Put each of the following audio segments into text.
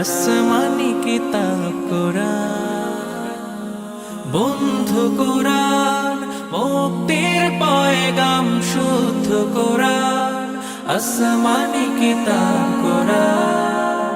আসমানি কিতাব কোরআন বন্ধু কোরআন, মুক্তির পয়গাম শুদ্ধ কোরআন, আসমানি কিতাব কোরআন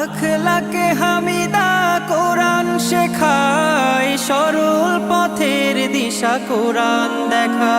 আখলাকে হামিদা কোরআন শেখায়, সরল পথের দিশা কোরআন দেখা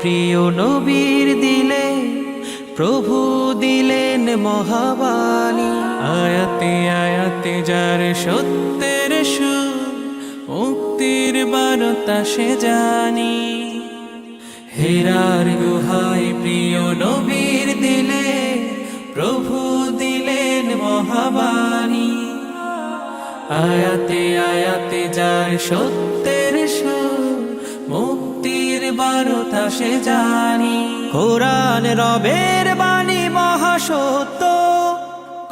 প্রিয় নবীর দিলে, প্রভু দিলেন মহাবাণী। আয়াতে আয়াতে যার সত্যের সুর, মুক্তির বারতা সে জানি। হেরার গুহায় প্রিয় নবীর দিলে, প্রভু দিলেন মহাবাণী। আয়াতে আয়াতে যার মুক্তির বারতা সে জানি কোরআন রবের বাণী মহাসত্য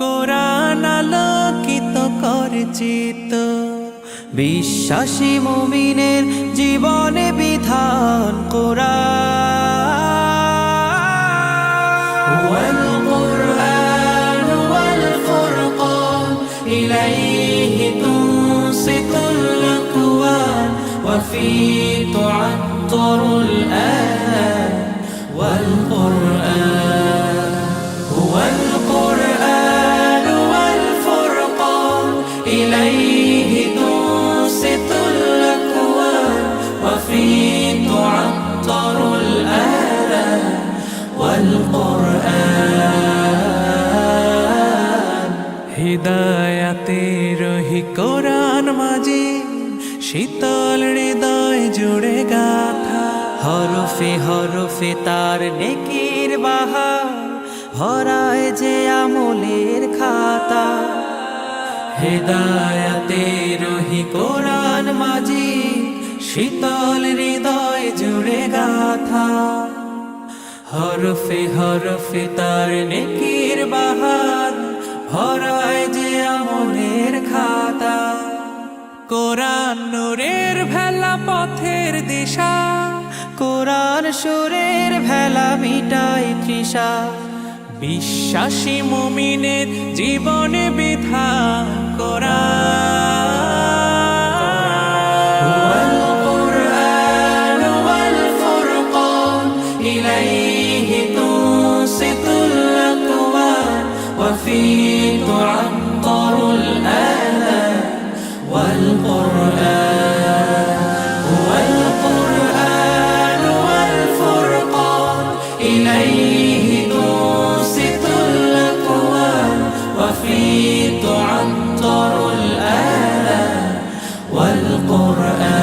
কোরআন আলোকিত করে চিত্ত বিশ্বাসী মুমিনের জীবনে বিধান কোরআন والقرآن والفرقان إليه تنصت الأكوان وفيه تعطر الآن والقرآن هو القرآن والفرقان إليه تنصت الأكوان وفيه تعطر الآن والقرآن হৃদয়াতে রহি কোরআন মাঝে শীতল হৃদয় জুড়ে গাথা হরফে হরফে তার নেকির বাহার, ভরায় যে আমলের খাতা। হৃদয়াতে রহি কোরআন মাঝে শীতল হৃদয় জুড়ে গাথা। হরফে হরফে তার নেকির বাহার, ভরায় যে আমলের খাতা। কোরআন নূরের ভেলা পথের দিশা আমার সুরের ভেলা মিটাই তৃষা। বিশ্বাসী মুমিনের জীবনে বিধা করা। وفي تعطر الآلام والقرآن Quran.